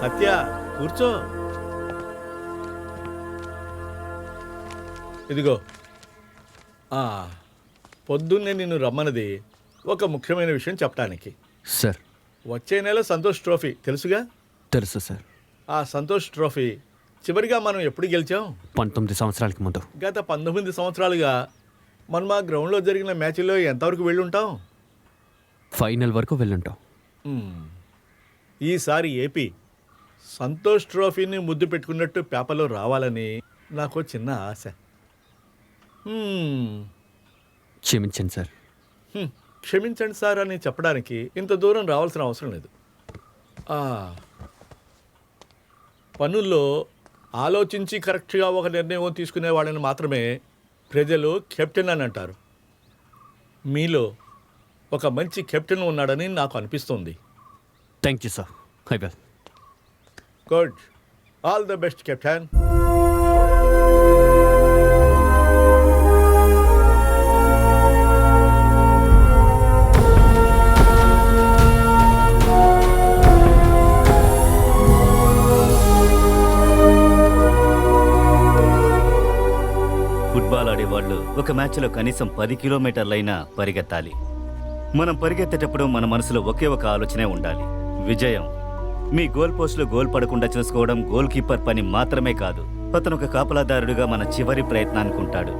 సత్య కూర్చో. ఇదిగో. ఆ, పొద్దున్నే నిన్ను రమ్మన్నది ఒక ముఖ్యమైన విషయం చెప్పడానికి సార్. వచ్చే నెల సంతోష్ ట్రోఫీ తెలుసుగా? తెలుసు సార్. ఆ సంతోష్ ట్రోఫీ చివరిగా మనం ఎప్పుడు గెలిచాం? పంతొమ్మిది సంవత్సరాలకి ముందు. గత పంతొమ్మిది సంవత్సరాలుగా మనం ఆ గ్రౌండ్లో జరిగిన మ్యాచ్లో ఎంతవరకు వెళ్ళుంటాం? ఫైనల్ వరకు వెళ్ళుంటాం. ఈసారి ఏపీ సంతోష్ ట్రోఫీని ముద్దు పెట్టుకున్నట్టు పేపర్లో రావాలని నాకు చిన్న ఆశ. క్షమించండి సార్. హ్మ్. క్షమించండి సార్ అని చెప్పడానికి ఇంత దూరం రావాల్సిన అవసరం లేదు. ఆ, పనుల్లో ఆలోచించి కరెక్ట్గా ఒక నిర్ణయం తీసుకునే వాళ్ళని మాత్రమే ప్రజలు కెప్టెన్ అని అంటారు. మీలో ఒక మంచి కెప్టెన్ ఉన్నాడని నాకు అనిపిస్తుంది. Thank you sir. I well. Good all the best captain football ఆడేవాళ్ళు ఒక మ్యాచ్లో కనీసం పది కిలోమీటర్లైనా పరిగెత్తాలి. మనం పరిగెత్తేటప్పుడు మన మనసులో ఒకే ఒక ఆలోచనే ఉండాలి. విజయం. మీ గోల్ పోస్ట్లో గోల్ పడకుండా చూసుకోవడం గోల్ కీపర్ పని మాత్రమే కాదు. అతను ఒక కాపలాదారుడిగా మన చివరి ప్రయత్నానికి ఉంటాడు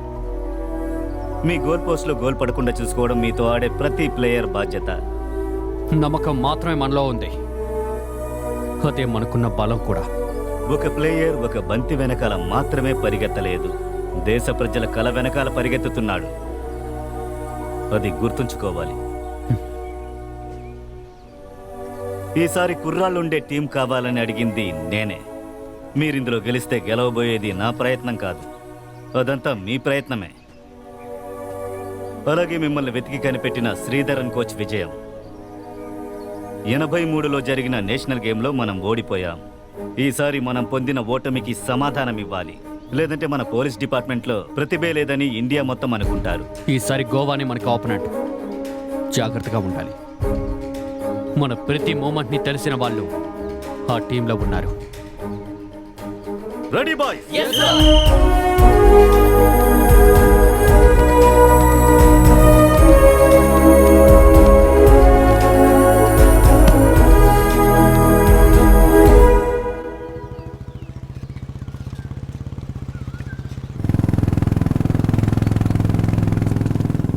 మీ గోల్ పోస్ట్లో గోల్ పడకుండా చూసుకోవడం మీతో ఆడే ప్రతి ప్లేయర్ బాధ్యత. నమ్మకం మాత్రమే మనలో ఉంది. అదే మనకున్న బలం కూడా. ఒక ప్లేయర్ ఒక బంతి వెనకాల మాత్రమే పరిగెత్తలేదు. దేశ ప్రజల కల వెనకాల పరిగెత్తుతున్నాడు. అది గుర్తుంచుకోవాలి. ఈసారి కుర్రాళ్ళుండే టీం కావాలని అడిగింది నేనే. మీరిందులో గెలిస్తే గెలవబోయేది నా ప్రయత్నం కాదు. అదంతా మీ ప్రయత్నమే. అలాగే మిమ్మల్ని వెతికి కనిపెట్టిన శ్రీధరన్ కోచ్ విజయం. ఎనభై మూడులో జరిగిన నేషనల్ గేమ్లో మనం ఓడిపోయాం. ఈసారి మనం పొందిన ఓటమికి సమాధానం ఇవ్వాలి. లేదంటే మన పోలీస్ డిపార్ట్మెంట్లో ప్రతిభే లేదని ఇండియా మొత్తం అనుకుంటారు. ఈసారి గోవానే మనకు ఆపనట్టు జాగ్రత్తగా ఉండాలి. మన ప్రతి మూమెంట్ని తెలిసిన వాళ్ళు ఆ టీంలో ఉన్నారు. రెడీ బాయ్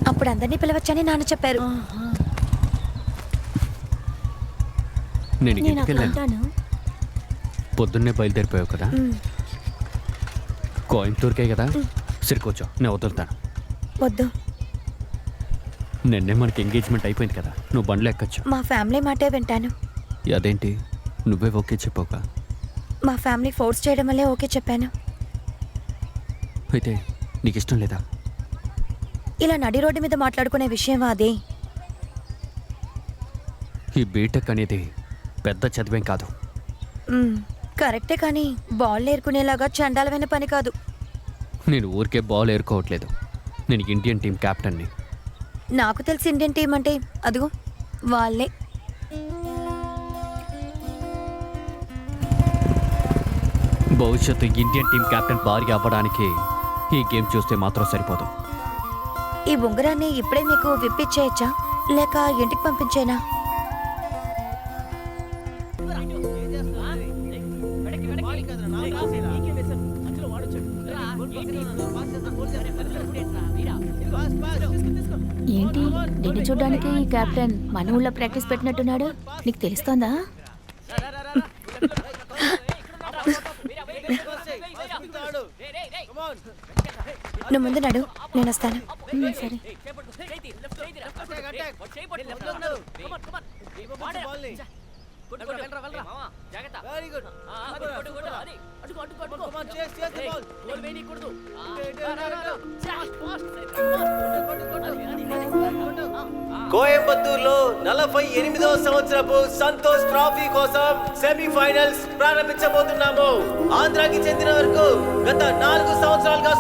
అప్పుడు అందరినీ పిలవచ్చని నాన్న చెప్పారు. నేను నేను ఇంటికి అక్కడ వెళ్ళాను ఉంటాను. పొద్దున్నే బయలుదేరిపోయావు కదా? మ్, కోయంబత్తూరుకే కదా? సరికొచ్చా నేను వదులుతాను. వద్దు. నిన్నే మనకి ఎంగేజ్మెంట్ అయిపోయింది కదా? నువ్వు బండ్లు ఎక్కొచ్చు. మా ఫ్యామిలీ మాటే వింటాను. అదేంటి? నువ్వే ఓకే చెప్పావుగా? మా ఫ్యామిలీ ఫోర్స్ చేయడం వల్లే ఓకే చెప్పాను. అయితే నీకు ఇష్టం లేదా? ఇలా నడి రోడ్డు మీద మాట్లాడుకునే విషయం అదే. ఈ బీటెక్ అనేది పెద్ద చదివేం కాదు. కరెక్టే కానీ బాల్ నేర్చుకునేలాగా చండాలమైన పని కాదు. నేను ఊరికే బాల్ ఏరుకోవట్లేదు. నేను ఇండియన్ టీం కెప్టెన్ని నాకు తెలిసి ఇండియన్ టీం అంటే అదిగో వాళ్ళే. భవిష్యత్తు ఇండియన్ టీం కెప్టెన్ భార్య అవ్వడానికి ఈ గేమ్ చూస్తే మాత్రం సరిపోదు. ఈ ఉంగరాన్ని ఇప్పుడే మీకు విప్పిచ్చేయచ్చా? లేక ఇంటికి పంపించేనా? నిన్ను చూడడానికి ఈ కెప్టెన్ మన ఊళ్ళో ప్రాక్టీస్ పెట్టినట్టున్నాడు. నీకు తెలుస్తోందా? నువ్వు ముందు నడు నేను వస్తాను. సరే. కోయంబత్తూరులో నలభై ఎనిమిదవ సంవత్సరపు సంతోష్ ట్రోఫీ కోసం సెమీఫైనల్స్ ప్రారంభించబోతున్నాము. ఆంధ్రాకి చెందిన వరకు గత నాలుగు సంవత్సరాలుగా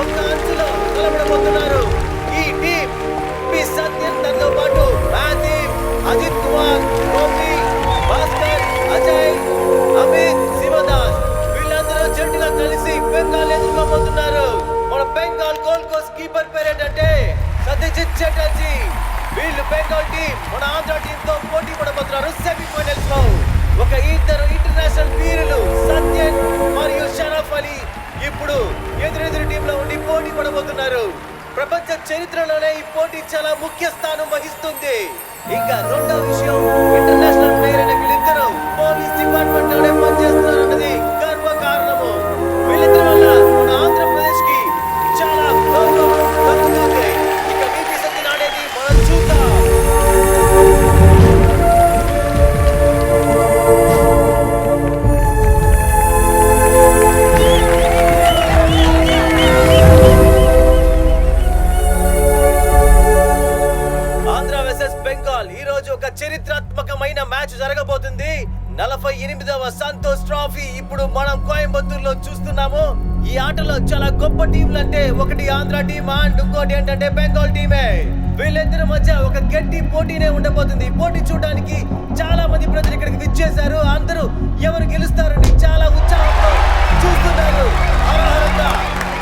ఒక అంచులో నిలబడబోతున్నారు. ఈ టీం పి సత్యన్ తనతో పాటు రాజీవ్ అజిత్ కుమార్ గోపి భాస్కర్ అజయ్ అమిత్ శివదాస్ వీళ్ళందరూ జట్టుగా కలిసి బెంగాల్ ఎదుర్కోబోతున్నారు. మన బెంగాల్ గోల్ కోస్ట్ కీపర్ పేరేటంటే సత్యజిత్ చటర్జీ వీళ్ళు బెంగాల్ టీమ్ మన ఆంధ్ర టీంతో పోటీ పడబోతున్నారు సెమీఫైనల్స్లో. ఒక ఇద్దరు ఇంటర్నేషనల్ వీరులు సత్యన్ మరియు షరఫ్ అలీ ఇప్పుడు ఎదురెదురు టీంలో ఉండి పోటీ పడబోతున్నారు. ప్రపంచ చరిత్రలోనే ఈ పోటీ చాలా ముఖ్య స్థానం వహిస్తుంది. ఇంకా రెండో విషయం కోయంబత్తూరులో చూస్తున్నాము. ఈ ఆటలో చాలా గొప్ప టీంలు అంటే ఒకటి ఆంధ్ర టీమ్ అండ్ ఇంకోటి ఏంటంటే బెంగాల్ టీమే. వీళ్ళిద్దరి మధ్య ఒక గట్టి పోటీనే ఉండబోతుంది. పోటీ చూడడానికి చాలా మంది ప్రజలు ఇక్కడికి విచ్చేశారు. అందరూ ఎవరు గెలుస్తారని చాలా ఉత్సాహంతో చూస్తున్నారు.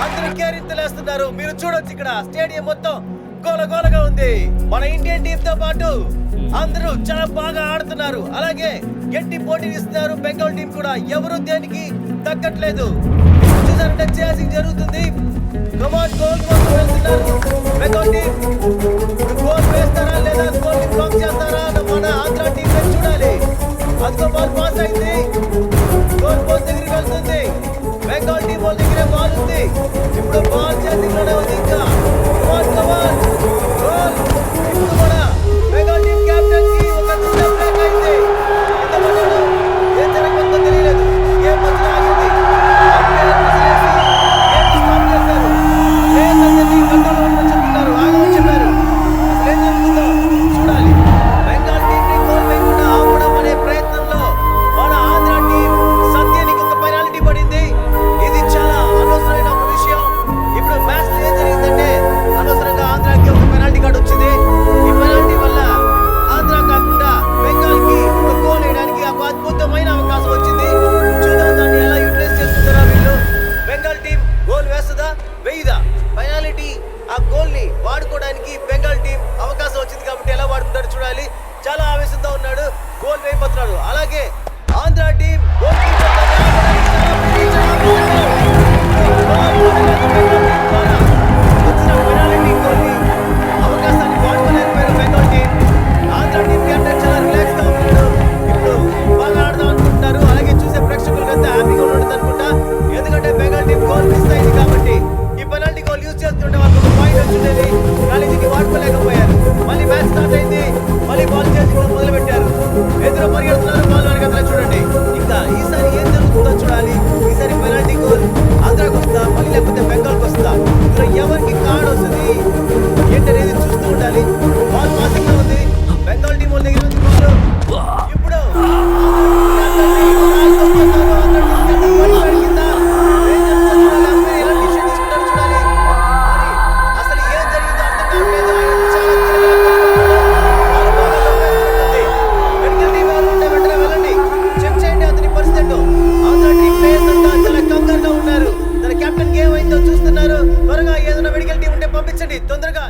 అందరూ కేరింతలేస్తున్నారు. మీరు చూడొచ్చు ఇక్కడ స్టేడియం మొత్తం. గోలగోలగా ఉంది. మన ఇండియన్ టీమ్తో పాటు అందరూ చాలా బాగా ఆడుతున్నారు. అలాగే గట్టి పోటీని ఇస్తున్నారు బెంగాల్ టీం కూడా ఎవరు దేనికి తగ్గట్లేదు. చూసారంటే చేయాల్సింది జరుగుతుంది. కమాన్ గోల్ వెళ్తున్నారు బెంగాల్ టీం. living